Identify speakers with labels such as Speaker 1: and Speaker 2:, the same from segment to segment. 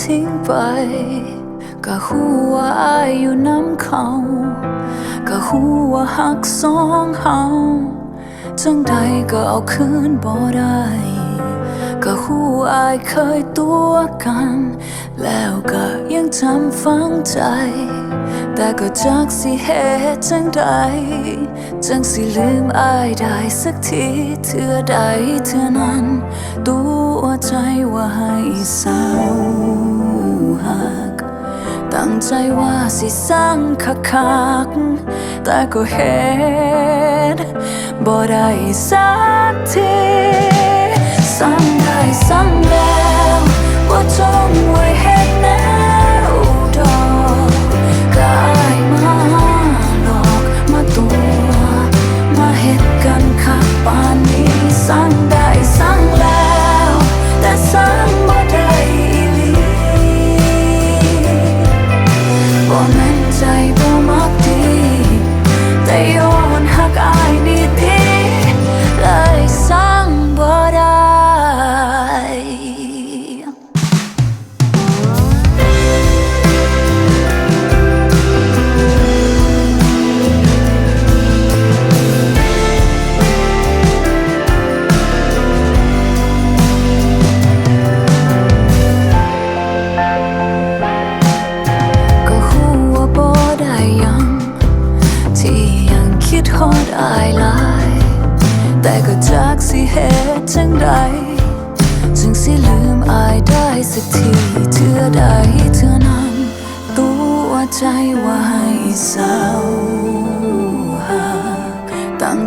Speaker 1: ทิ้งไป ก็หูว่าอายอยู่น้ำเขา ก็หูว่าหักสองเฮาจังใดก็เอาคืนบ่ได้ก็หูอายเคยตัวกัน แล้วก็ยังจำฝังใจ แต่ก็จักสิเหตุจังใด จังสิลืมอายได้สักทีเทื่อใดเทื่อนั้น ตัวใจว่าให้เศร้าหัก ตั้งใจว่าสิสร้างคักคักแต่ก็เห็นบ่ได้สักทีสั่งได้สั่งแล้วว่าจงไว้เห็นแน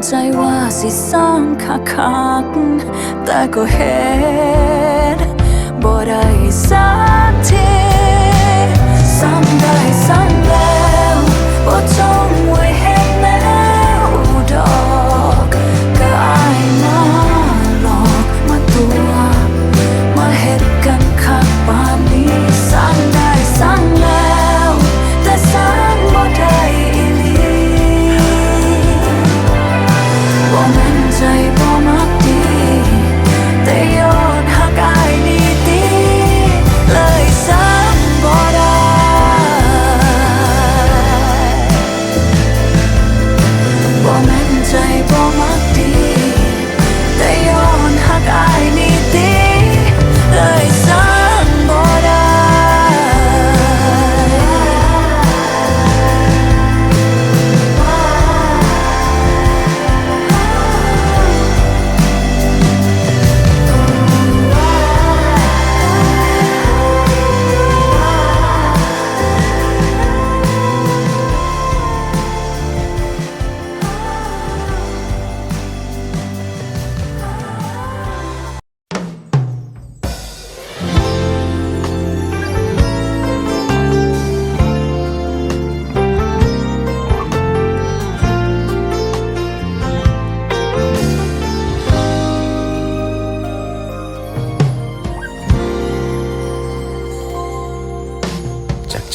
Speaker 1: ใจว่าสิสร้างคักคักแต่ก็เห็นบ่ได้สักทีซ้ำได้ซ้ำแล้วบ่จบ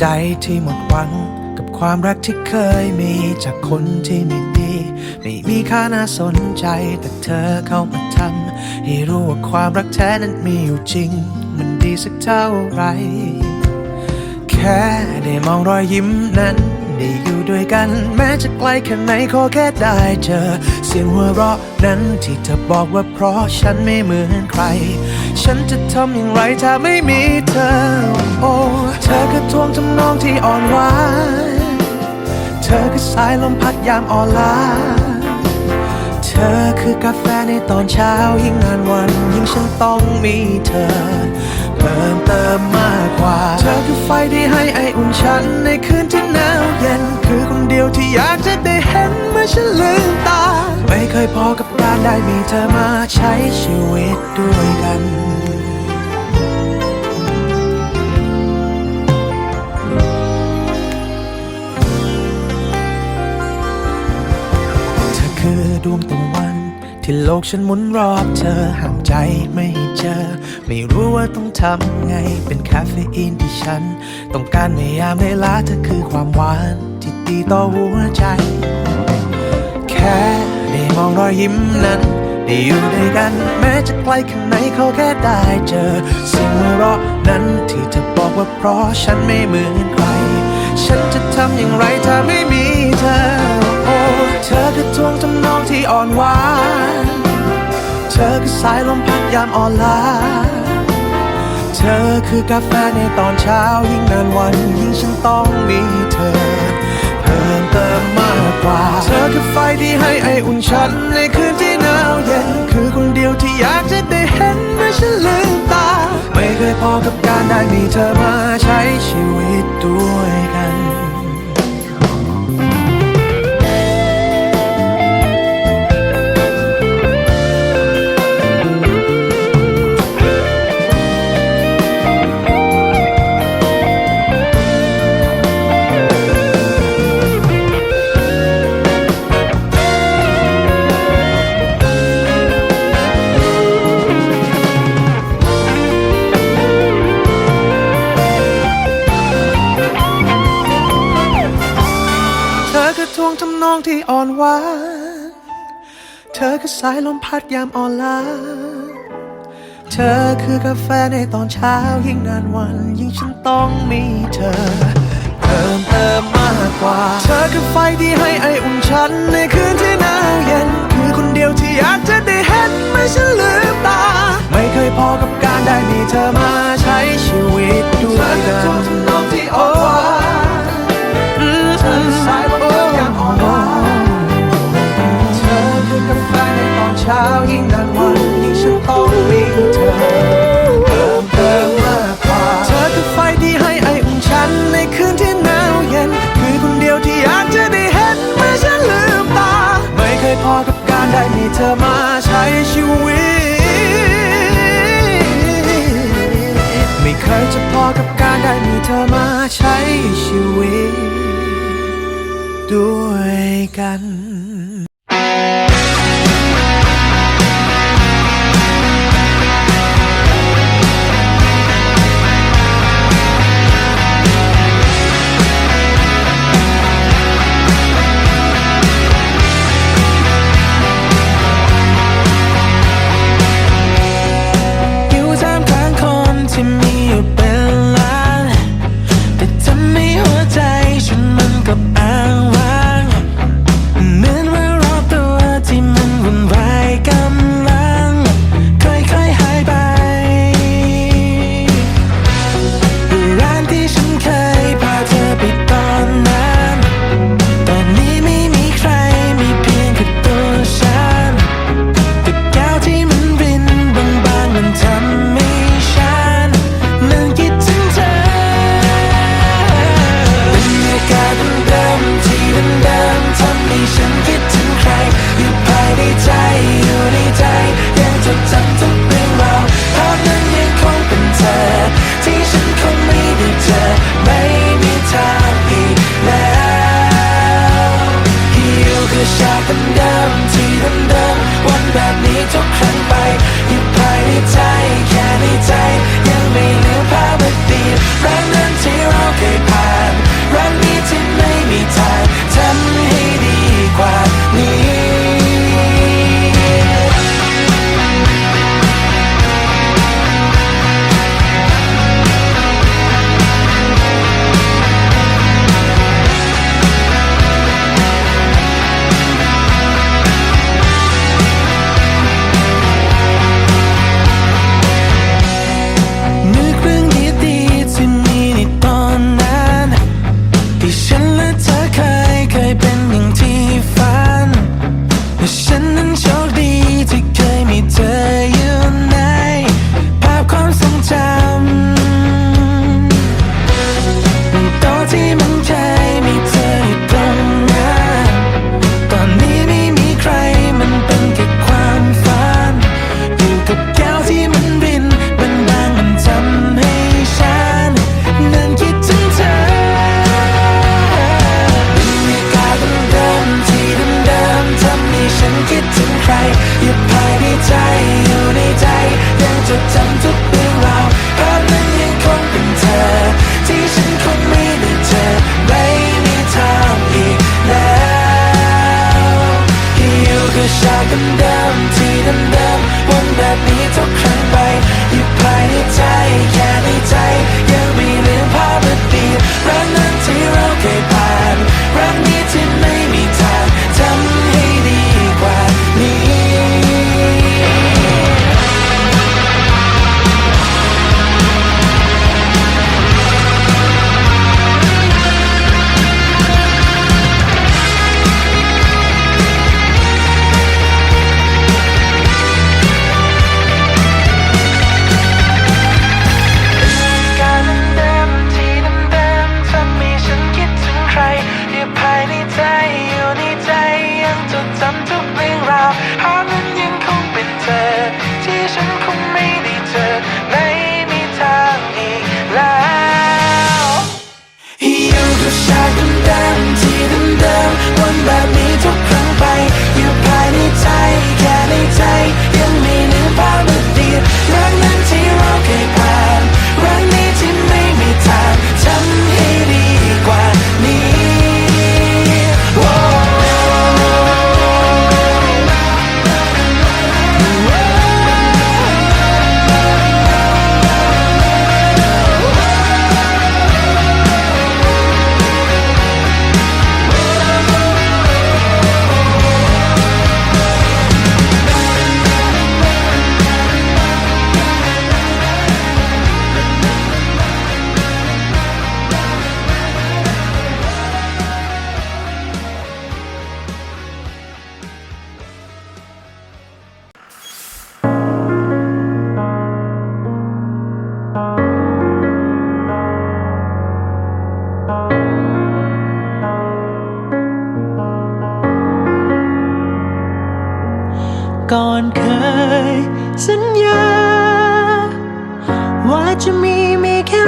Speaker 1: ใจ
Speaker 2: ที่หมดหวัง กับความรักที่เคยมีจากคนที่ไม่ดี ไม่มีค่าน่าสนใจแต่เธอเข้ามาทำให้รู้ว่าความรักแท้นั้นมีอยู่จริง มันดีสักเท่าไหรแค่ได้มองรอยยิ้มนั้นได้อยู่ด้วยกัน แม้จะไกลแค่ไหนขอแค่ได้เจอ เสียงหัวเราะนั้นที่เธอบอกว่าเพราะฉันไม่เหมือนใคร ฉันจะทำอย่างไรถ้าไม่มีเธอ โอ้ เธอคือทวงทำนองที่อ่อนหวาน เธอคือสายลมพัดยามอ่อนล้า เธอคือกาแฟในตอนเช้ายิ่งนานวัน ยิ่งฉันต้องมีเธอ เพิ่มเติมมากกว่า เธอคือไฟที่ให้ไออุ่นฉันในคืนที่หนาวเย็น คือคนเดียวที่อยากจะได้เห็นเมื่อฉันลืมตา ไม่เคยพอกับ ได้มีเธอมาใช้ชีวิตด้วยกัน เธอคือดวงตะวัน ที่โลกฉันหมุนรอบเธอห่างใจไม่เจอ ไม่รู้ว่าต้องทำไงเป็นคาเฟอีนที่ฉัน ต้องการในยามเวลาเธอคือความหวาน ที่ดีต่อหัวใจ แค่ มองรอยยิ้มนั้นได้
Speaker 3: อยู่ด้วยกันแม้จะไกลแค่ไหนเขาแค่ได้เจอ สิ่งหัวเราะนั้นที่เธอบอกว่าเพราะฉันไม่เหมือนใคร ฉันจะทำอย่างไรถ้าไม่มีเธอ โอ้เธอคือทวงทำนองที่อ่อนหวานเธอคือสายลมพัดยามอ่อนล้าเธอคือกาแฟในตอนเช้ายิ่งนานวันยิ่งฉันต้องมีเธอ พิ่มเติมมากกว่า เธอคือไฟที่ให้ไออุ่นฉันในคืนที่หนาวเย็น คือคนเดียวที่อยากจะได้เห็นเมื่อฉันลืมตา ไม่เคยพอกับการได้มีเธอมาใช้ชีวิต ทวงทำนองที่อ่อนหวานเธอคือสายลมพัดยามอ่อนล้าเธอคือกาแฟในตอนเช้ายิ่งนานวัน ยิ่งฉันต้องมีเธอ เพิ่มเติมมากกว่า เธอคือไฟที่ให้ไออุ่นฉัน ในคืนที่หนาวเย็น คือคนเดียวที่อยากจะได้เห็นเมื่อฉันลืมตา ไม่เคยพอกับการได้มีเธอมาใช้ชีวิตด้วยกันเธอคือทวงทำนองที่อ่อนหวานเธอสาย กัน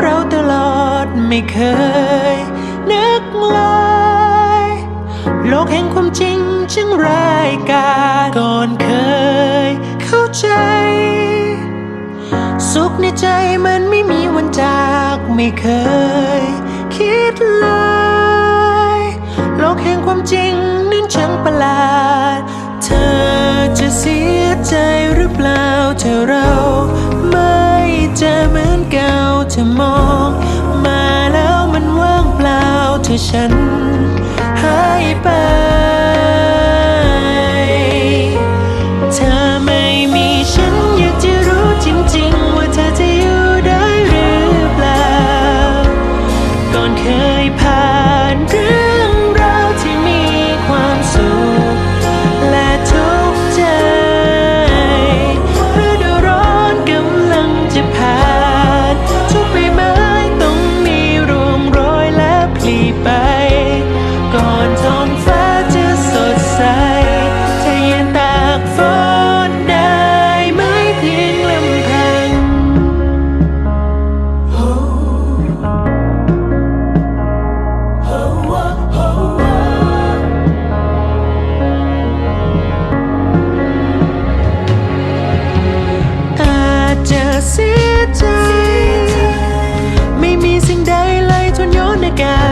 Speaker 3: เราต
Speaker 4: ลอดไม่เคย นึกเลยโลก
Speaker 5: แห่งความจริงจึงรายการก่อนเคย เข้าใจ สุขในใจมันไม่มีวันจากไม่เคย คิดเลย โลกแห่งความจริง position เสียใจ ไม่มีสิ่งใดเลยทนย้อนอากาศ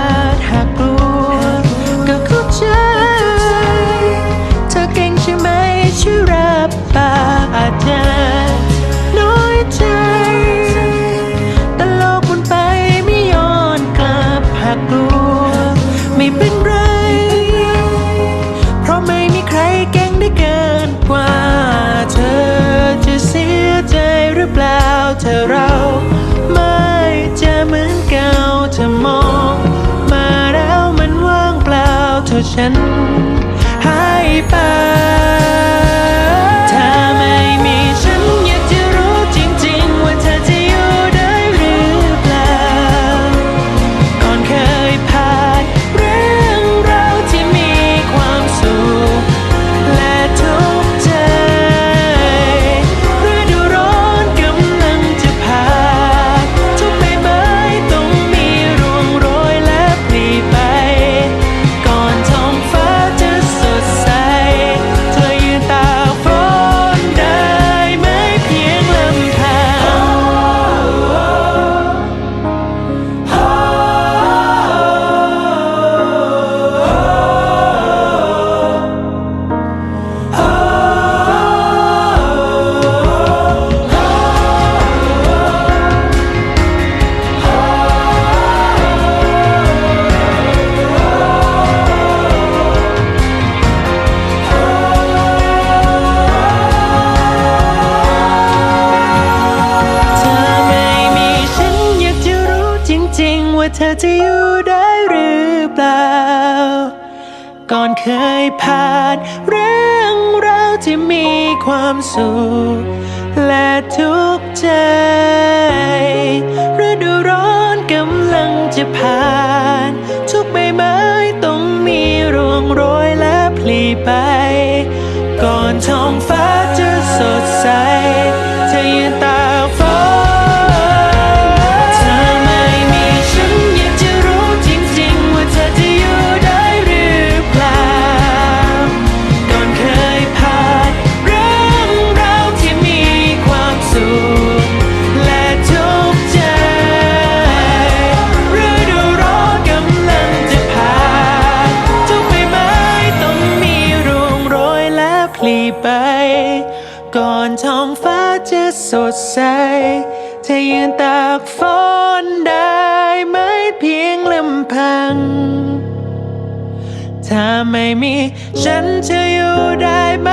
Speaker 5: ฉันหายไป ดูร้อนกำลังจะผ่าน ทุกใบไม้ต้องมีร่วงโรยและพลีไป ก่อนท้องฟ้าจะสดใส จะสดใส จะยืนตากฝนได้ไหมเพียงลำพัง ถ้าไม่มีฉันจะอยู่ได้ไหม